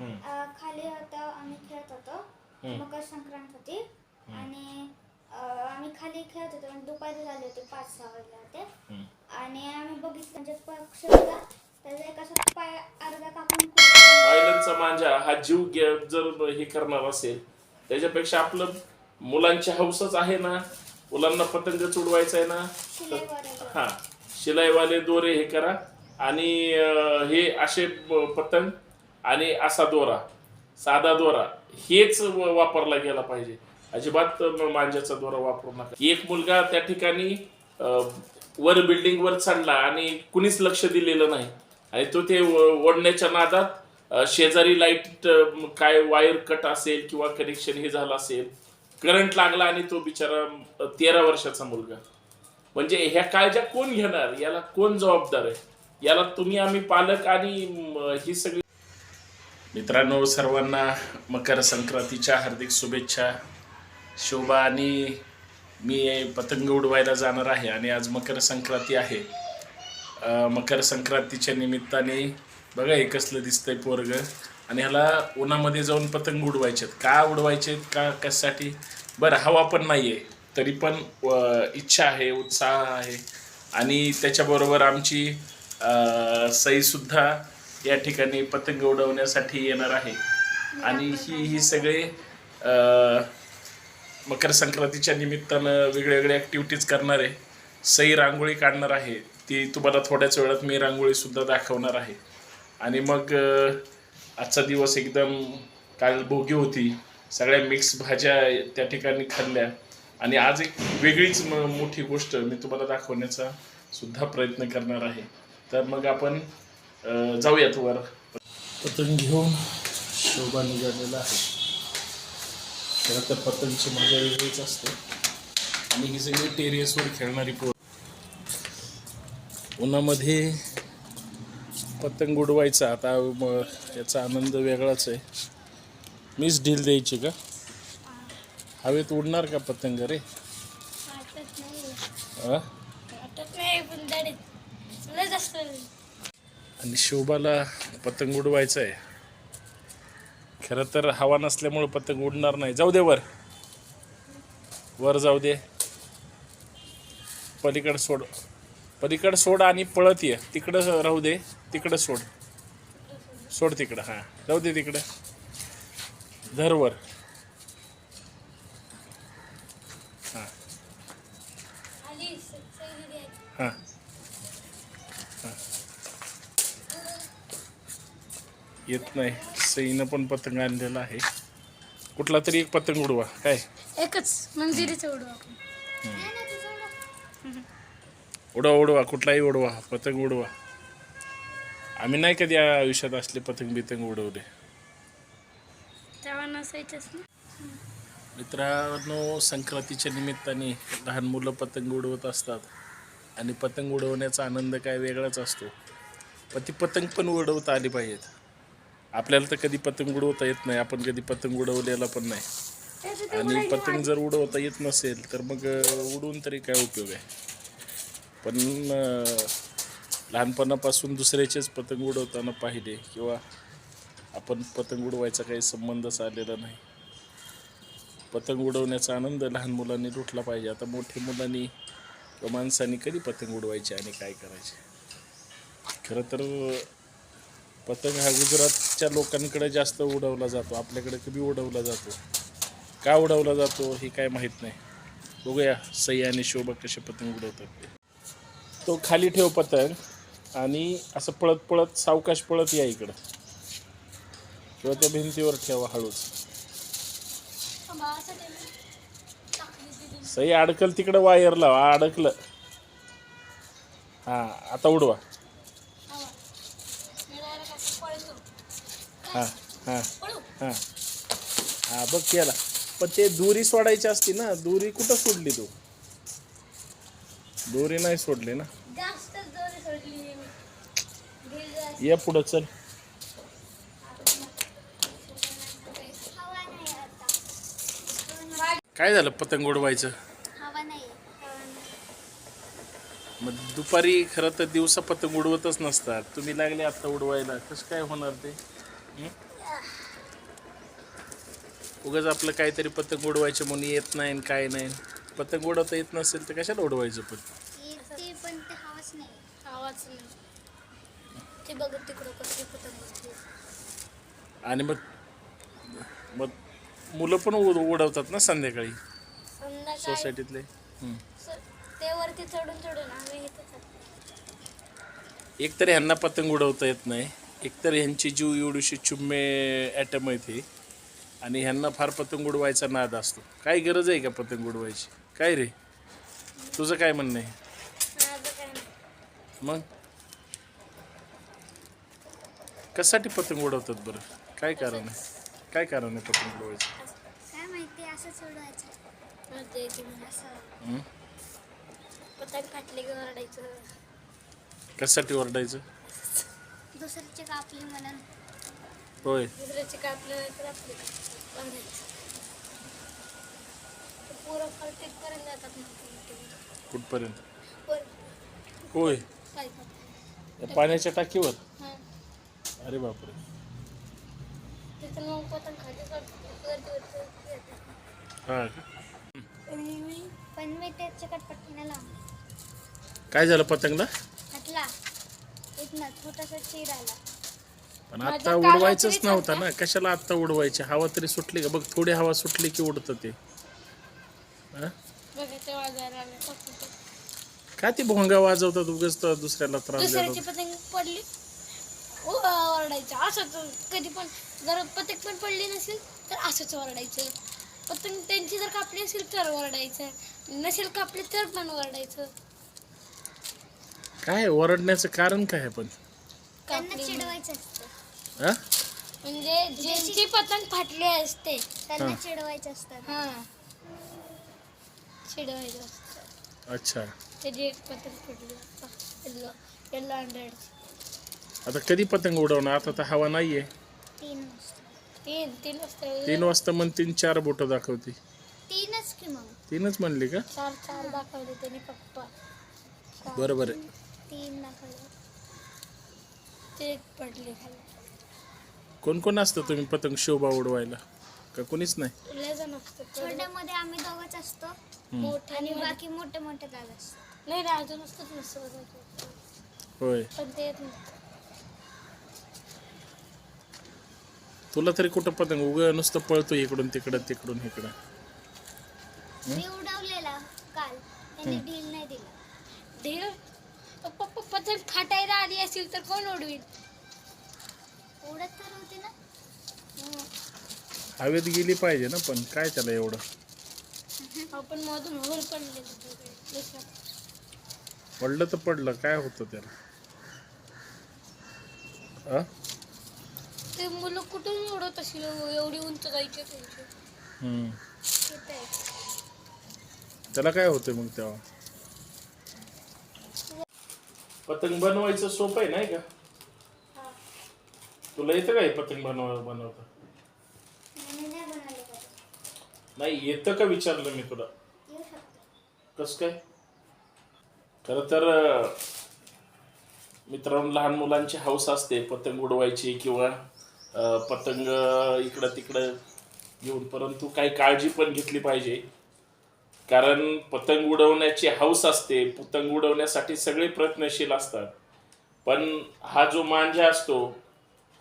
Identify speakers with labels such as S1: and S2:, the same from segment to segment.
S1: अं, खाली होतं आम्ही खेळत होतो. मकर संक्रांत होती. आणि अं, आम्ही खाली खेळत होतो. आणि दुपारी झाले होते पाच सहा वाजले होते. आणि आम्ही बघितलं म्हणजे पक्ष होता. त्याचा एक असा पाय अर्धा कापून
S2: आयलंडचा मांजा हा जीव जर हे करणार असेल त्याच्यापेक्षा आपलं मुलांची हौसच आहे ना. मुलांना पतंग चुडवायचा आहे ना.
S1: शिलाई वगैरे
S2: हा शिलाईवाले दोरे हे करा. आणि अं, हे असे ब- पतंग आणि असा दोरा साधा दोरा हेच वापरला गेला पाहिजे. अजिबात मांज्याचा दोरा वापरू नका. एक मुलगा त्या ठिकाणी वर बिल्डिंग वर चढला आणि कुणीच लक्ष दिलेलं नाही. आणि तो ते ओढण्याच्या नादात शेजारी लाइट काय वायर कट असेल किंवा कनेक्शन हे झालं असेल करंट लागला आणि तो बिचारा तेरा वर्षाचा मुलगा. म्हणजे ह्या काळज्या कोण घेणार? याला कोण जबाबदार आहे? याला तुम्ही आम्ही पालक आणि ही सगळी मित्रांनो सर्वांना मकर संक्रांतीच्या हार्दिक शुभेच्छा. शोभा आणि मी पतंग उडवायला जाणार आहे आणि आज मकर संक्रांती आहे. मकर संक्रांतीच्या निमित्ताने बघा हे कसलं दिसतंय पोरग. आणि ह्याला उन्हामध्ये जाऊन पतंग उडवायचेत. का उडवायचेत? का कशासाठी? बरं हवा पण नाही आहे तरी पण इच्छा आहे उत्साह आहे. आणि त्याच्याबरोबर आमची सईसुद्धा या ठिकाणी पतंग उडवण्यासाठी येणार आहे. आणि ही ही सगळे मकर संक्रांतीच्या निमित्तानं वेगवेगळ्या ॲक्टिव्हिटीज करणार आहे. सई रांगोळी काढणार आहे. ती तुम्हाला थोड्याच वेळात मी रांगोळीसुद्धा दाखवणार आहे. आणि मग आजचा दिवस एकदम काल भोगी होती. सगळ्या मिक्स भाज्या त्या ठिकाणी खाल्ल्या. आणि आज एक वेगळीच म मोठी गोष्ट मी तुम्हाला दाखवण्याचा सुद्धा प्रयत्न करणार आहे. तर मग आपण जाऊयात वर. पतंग घेऊन शोभा निघालेला आहे. खरं तर पतंगची मजा वेगळीच असते. आणि ही सगळी टेरियसवर खेळणारी पोर. उन्हामध्ये पतंग उडवायचा. आता याचा आनंद वेगळाच आहे. मीच ढील द्यायची का? हवेत उडणार का पतंग रे?
S1: वाटत नाही.
S2: आणि शोभाला पतंग उडवायचं आहे खरं तर हवा नसल्यामुळं पतंग उडणार नाही. जाऊ दे वर. वर जाऊ दे. पलीकडं सोड. पलीकडं सोड आणि पळत ये. तिकडं राहू दे. तिकडं सोड. सोड तिकडं हां. जाऊ दे तिकडं. धरवर हां. हां. येत नाही. सईनं पण पतंग आणलेला आहे. कुठला तरी एक पतंग उडवा. काय?
S1: एकच. मंदिरीचं उडवा.
S2: उडवा उडवा. कुठलाही उडवा. पतंग उडवा. आम्ही नाही कधी आयुष्यात असले पतंग बितंग उडवले.
S1: तेव्हा नसायचंच ना.
S2: मित्रांनो संक्रांतीच्या निमित्ताने लहान मुलं पतंग उडवत असतात. आणि पतंग उडवण्याचा आनंद काय वेगळाच असतो. पण ती पतंग पण उडवता आली पाहिजेत. आपल्याला तर कधी पतंग उडवता येत नाही आपण कधी पतंग उडवलेला पण नाही. आणि पतंग जर उडवता येत नसेल तर मग उडवून तरी काय उपयोग आहे? पण लहानपणापासून दुसऱ्याचेच पतंग उडवताना पाहिले किंवा आपण पतंग उडवायचा काही संबंधच आलेला नाही. पतंग उडवण्याचा आनंद लहान मुलांनी लुटला पाहिजे. आता मोठ्या मुलांनी किंवा माणसांनी कधी पतंग उडवायचे आणि काय करायचे? खरं तर पतंग हा गुजरातच्या लोकांकडे जास्त उडवला जातो. आपल्याकडे कधी उडवला जातो? का उडवला जातो हे काय माहीत नाही. बघूया सई आणि शोभा कसे पतंग उडवतात. तो खाली ठेव पतंग आणि असं पळत पळत सावकाश पळत या इकडं. किंवा त्या भिंतीवर ठेवा हळूच. सई अडकल तिकडं वायर लावा अडकलं. हां आता उडवा. हां हां हां. हां बघ केला पण ते दोरी सोडायची असती ना दोरी कुठं सोडली तू? दोरी नाही सोडली ना.
S1: जास्त दोरी सोडली
S2: ये पुढं चल. काय झालं पतंग उडवायचं? मग दुपारी खरं तर दिवसा पतंग उडवतच नसतात. तुम्ही लागले आता उडवायला. कसं काय होणार ते? उगाच आपलं काहीतरी पतंग उडवायचे म्हणून येत नाही आणि काय नाही. पतंग उडवता येत नसेल तर कशाला उडवायचं पण?
S1: ते पण ते हवाच नाही.
S3: आवाज नाही. ते बघत तिकडं कसं पतंग बसते
S2: आणि मग मग मुलं पण उड उडवतात ना संध्याकाळी?
S3: संध्याकाळी?
S2: सोसायटीतले? हम्म.
S3: स- ते वरती चढून चढून आम्ही इथं
S2: एक तर ह्यांना पतंग उडवता येत नाही. एक तर ह्यांची जीव एवढीशी चुम्मे ॲटम आहे आणि ह्यांना फार पतंग उडवायचा नाद असतो. काय गरज आहे का पतंग उडवायची? काय रे? तुझं काय म्हणणं आहे? मग? कशासाठी पतंग उडवतात बरं? काय कारण आहे? काय कारण आहे पतंग उडवायचं? हं?
S3: ओरडायचं.
S2: कशासाठी ओरडायचं?
S1: दुसऱ्याचे कापली म्हणून.
S2: होय.
S3: दुसऱ्याचे कापलं तर आपले पोरं फार तिथपर्यंत जातात ना
S2: कुठपर्यंत? होय. या पाण्याच्या टाकीवर?
S3: हां.
S2: अरे बापरे.
S3: मग पतंग खाली येतात
S2: हां का?
S1: पण मी
S2: काय झालं पतंगला?
S1: घातला इथनं छोटासा चीर आला.
S2: पण
S3: माझ्या
S2: आता
S3: कानात
S2: उडवायचंच
S3: तरी
S2: नव्हता. ना. कशाला आता उडवायची? हवा तरी सुटली का? बघ थोडी हवा सुटली की उडतं ते. हा?
S3: आलं पतंग
S2: काय ते भोंगा वाजवतात उगाच तर दुसऱ्याला त्रास
S3: दुसऱ्याची
S2: देतात
S3: पतंग पडली. ओ- ओरडायचं. असंच कधी पण जर पतंग पण पडली नसेल तर असंच ओरडायचं. पतंग त्यांची जर कापली असेल तर ओरडायचं. नसेल कापली तर पण ओरडायचं.
S2: काय ओरडण्याचं कारण काय आहे पण?
S1: त्यांना. चिडवायचं असतं.
S2: हा?
S3: म्हणजे ज्यांची पतंग फाटली असते
S1: त्यांना
S2: हां.
S1: चिडवायचं असतं.
S3: हा. चिडवायचं असतं.
S2: अच्छा.
S3: त्याची एक पतंग फुटली येल्लो येल्लो हंड्रेड
S2: आता कधी पतंग उडवणार? आता तर हवा नाहीये.
S1: तीन वाजता.
S3: तीन तीन वाजता
S2: तीन वाजता मग तीन चार बोट दाखवते.
S1: तीनच की मग?
S2: तीनच म्हणली का?
S3: चार चार दाखवले त्यांनी पप्पा.
S2: बरोबर आहे
S1: तीन दाखवले
S3: ते एक पडले खाली.
S2: कोण कोण असतं तुम्ही पतंग शोभा उडवायला? का कोणीच नाही?
S3: लय जण असतात.
S1: छोट्यामध्ये आम्ही दोघंच असतो.
S3: मोठे
S1: आणि बाकी मोठे मोठे दादा असतात.
S3: नाही रे अजून असतात नसतं
S2: होय.
S3: पण ते येत नाही
S2: तुला तरी कुठं पतंग उग नुसतं पळतो इकडून तिकडं तिकडून इकडं.
S1: मी उडवलेला काल. त्यांनी ढील नाही दिला.
S3: ढेर पतंग फाटायला आली असेल तर कोण उडवील
S1: उडत तर होती ना.
S2: हवेत गेली पाहिजे ना पण काय त्याला एवढं?
S3: आपण मधून होल पडले
S2: पडलं तर पडलं काय होतं त्याला? हा
S3: ते मुलं कुठून उडवत असेल? एवढी उंच जायचे त्यांचे
S2: हम्म.
S1: येत आहे.
S2: त्याला काय होतंय मग तेव्हा? पतंग बनवायचं सोपं आहे नाही का? तुला येतं काय पतंग बनव बनवता?
S1: नाही
S2: येतं का विचारलं मी तुला? कस काय? खरं तर मित्रांनो लहान मुलांची हौस असते पतंग उडवायची किंवा पतंग इकडं तिकडं घेऊन परंतु काही काळजी पण घेतली पाहिजे. कारण पतंग उडवण्याची हौस असते पतंग उडवण्यासाठी सगळे प्रयत्नशील असतात. पण हा जो मांजा असतो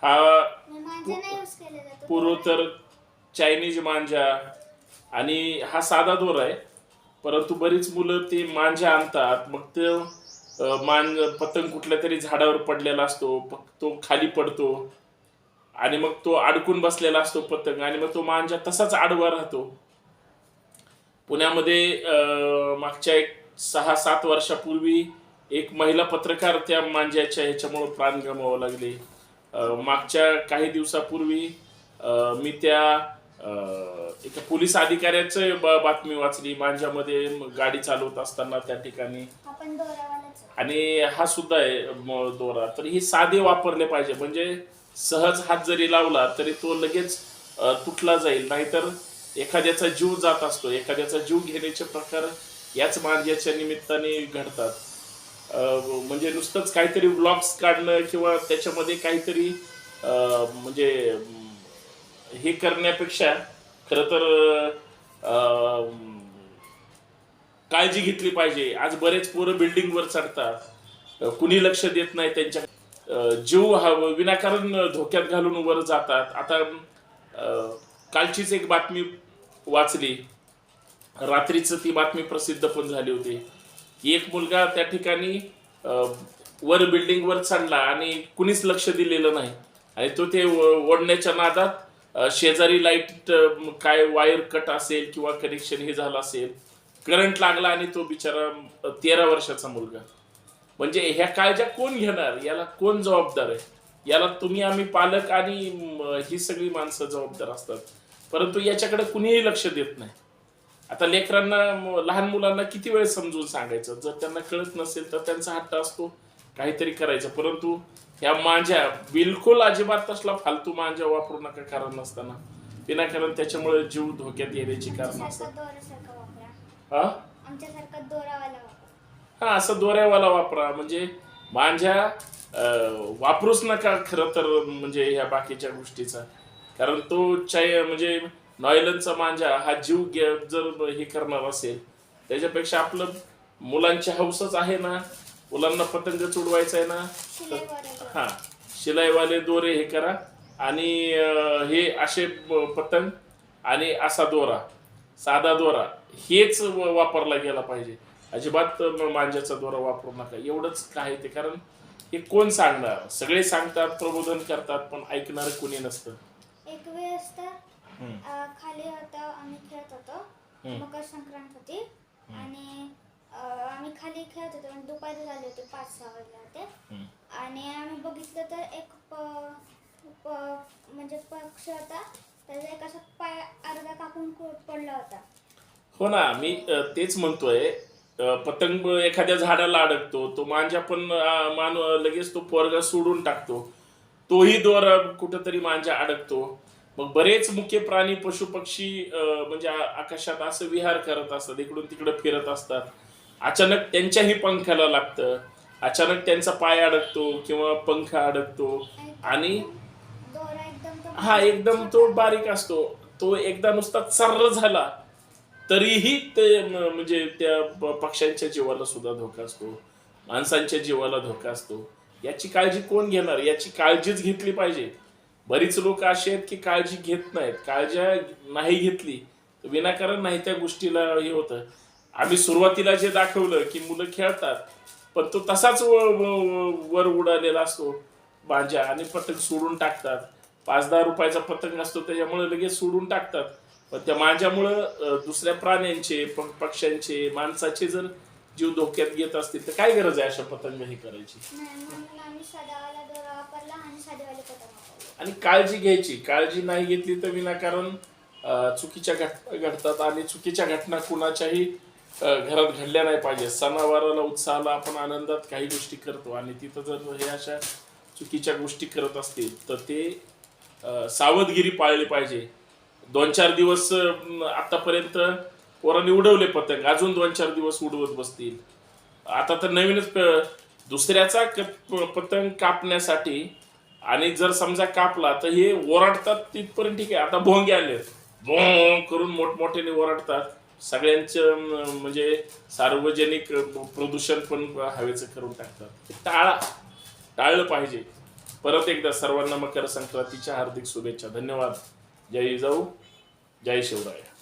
S2: हा
S1: मी माझ्या नाही यूज केले जातो
S2: पूर्व तर चायनीज मांजा आणि हा साधा दोर आहे. परंतु बरीच मुलं ते मांजा आणतात. मग ते मांज पतंग कुठल्या तरी झाडावर पडलेला असतो तो खाली पडतो आणि मग तो अडकून बसलेला असतो पतंग आणि मग तो मांजा तसाच आडवा राहतो. पुण्यामध्ये मागच्या एक सहा सात वर्षापूर्वी एक महिला पत्रकार त्या मांज्याच्या ह्याच्यामुळं प्राण गमावं लागले. मागच्या काही दिवसापूर्वी मी त्या एका पोलीस अधिकाऱ्याचं ब- बातमी वाचली. मांज्यामध्ये गाडी चालवत असताना त्या ठिकाणी. आणि हा सुद्धा आहे दोरा. तर हे साधे वापरले पाहिजे. म्हणजे सहज हात जरी लावला तरी तो लगेच तुटला जाईल. नाहीतर एखाद्याचा जीव जात असतो एखाद्याचा जीव घेण्याचे प्रकार याच मार्गाच्या निमित्ताने घडतात. म्हणजे नुसतंच काहीतरी ब्लॉग्स काढणं किंवा त्याच्यामध्ये काहीतरी म्हणजे हे करण्यापेक्षा खरं तर काळजी घेतली पाहिजे. आज बरेच पोरं बिल्डिंगवर चढतात. कुणी लक्ष देत नाही त्यांच्या जीव हा विनाकारण धोक्यात घालून वर जातात. आता कालचीच एक बातमी वाचली. रात्रीच ती बातमी प्रसिद्ध पण झाली होती. एक मुलगा त्या ठिकाणी वर बिल्डिंगवर चढला आणि कुणीच लक्ष दिलेलं नाही. आणि तो ते ओढण्याच्या नादात शेजारी लाइट काय वायर कट असेल किंवा कनेक्शन हे झालं असेल करंट लागला आणि तो बिचारा तेरा वर्षाचा मुलगा. म्हणजे ह्या काळज्या कोण घेणार? याला कोण जबाबदार आहे? याला तुम्ही आम्ही पालक आणि ही सगळी माणसं जबाबदार असतात. परंतु याच्याकडे कुणीही लक्ष देत नाही. आता लेकरांना लहान मुलांना किती वेळ समजून सांगायचं? जर त्यांना कळत नसेल तर त्यांचा हट्ट असतो काहीतरी करायचं. परंतु ह्या मांज्या बिलकुल अजिबात तसला फालतू मांज्या वापरू नका कारण नसताना. विनाकारण त्याच्यामुळे जीव धोक्यात येण्याची कारण असतात. हा? हा असं दोऱ्यावाला वापरा. म्हणजे मांज्या अं, वापरूच नका खरं तर म्हणजे ह्या बाकीच्या गोष्टीचा. कारण तो चाय म्हणजे नॉयलनचा मांजा हा जीव जर हे करणार असेल त्याच्यापेक्षा आपलं मुलांची हौसच आहे ना. मुलांना पतंग चुडवायचा आहे ना हा शिलाईवाले दोरे हे करा. आणि हे असे पतंग आणि असा दोरा साधा दोरा हेच वापरला गेला पाहिजे. अजिबात म- मांज्याचा दोरा वापरू नका. एवढंच काय ते. कारण हे कोण सांगणार? सगळे सांगतात प्रबोधन करतात पण ऐकणार कोणी नसतं. हम्म.
S1: अं, खाली होता आम्ही खेळत होतो
S2: हम्म.
S1: मकर संक्रांत होती आणि अं, आम्ही खाली खेळत होतो आणि दुपारी झाले होते पाच सहा वाजले होते.
S2: हम्म.
S1: आणि आम्ही बघितलं तर एक प- प- म्हणजे पक्ष होता त्याचा एक असा पाय अर्धा कापून को- पडला होता.
S2: हो ना मी अ, तेच म्हणतोय. अ, पतंग एखाद्या झाडाला अडकतो तो मांजा पण अ, मान लगेच तो पोरगा सोडून टाकतो. तोही दोर कुठंतरी मांजा अडकतो. मग बरेच मुख्य प्राणी पशु पक्षी म्हणजे आकाशात असं विहार करत असतात इकडून तिकडे फिरत असतात. अचानक त्यांच्याही पंखाला लागतं. अचानक त्यांचा पाय अडकतो किंवा पंख अडकतो. आणि हा एकदम तो बारीक असतो. तो एकदा नुसता चर्र झाला तरीही ते म्हणजे त्या पक्ष्यांच्या जीवाला सुद्धा धोका असतो. माणसांच्या जीवाला धोका असतो. याची काळजी कोण घेणार? याची काळजीच घेतली पाहिजे. बरीच लोक अशी आहेत की काळजी घेत नाहीत. काळजी नाही घेतली तर विनाकारण नाही त्या गोष्टीला हे होतं. आम्ही सुरुवातीला जे दाखवलं की मुलं खेळतात पण तो तसाच व- वर उडालेला असतो. बांजा आणि पतंग सोडून टाकतात. पाच दहा रुपयाचा पतंग असतो त्याच्यामुळे लगेच सोडून टाकतात. पण त्या माझ्यामुळं दुसऱ्या प्राण्यांचे पक्ष्यांचे माणसाचे जर जीव धोक्यात घेत असतील तर काय गरज आहे अशा पतंग हे करायची?
S1: आम्ही साधावाला दोरा वापरला आणि साधेवाले पतंग वापरले.
S2: आणि काळजी घ्यायची. काळजी नाही घेतली तर विनाकारण अं, चुकीच्या घट घडतात आणि चुकीच्या घटना कुणाच्याही अं, घरात घडल्या नाही पाहिजे सणावाराला उत्साहाला आपण आनंदात काही गोष्टी करतो आणि तिथं जर हे अशा चुकीच्या गोष्टी करत असतील तर ते अं, सावधगिरी पाळली पाहिजे. दोन चार दिवस अं, आतापर्यंत पोरांनी उडवले पतंग. अजून दोन चार दिवस उडवत बसतील. आता तर नवीनच प- दुसऱ्याचा क- पतंग कापण्यासाठी आणि जर समजा कापला तर हे ओरडतात तिथपर्यंत ठीक आहे. आता भोंगे आले भोंग करून मोठमोठ्याने ओरडतात. सगळ्यांचं म्हणजे सार्वजनिक प्रदूषण पण हवेचं करून टाकतात. टाळा टाळलं पाहिजे. परत एकदा सर्वांना मकर संक्रांतीच्या हार्दिक शुभेच्छा. धन्यवाद. जय जाऊ. जय शिवराय.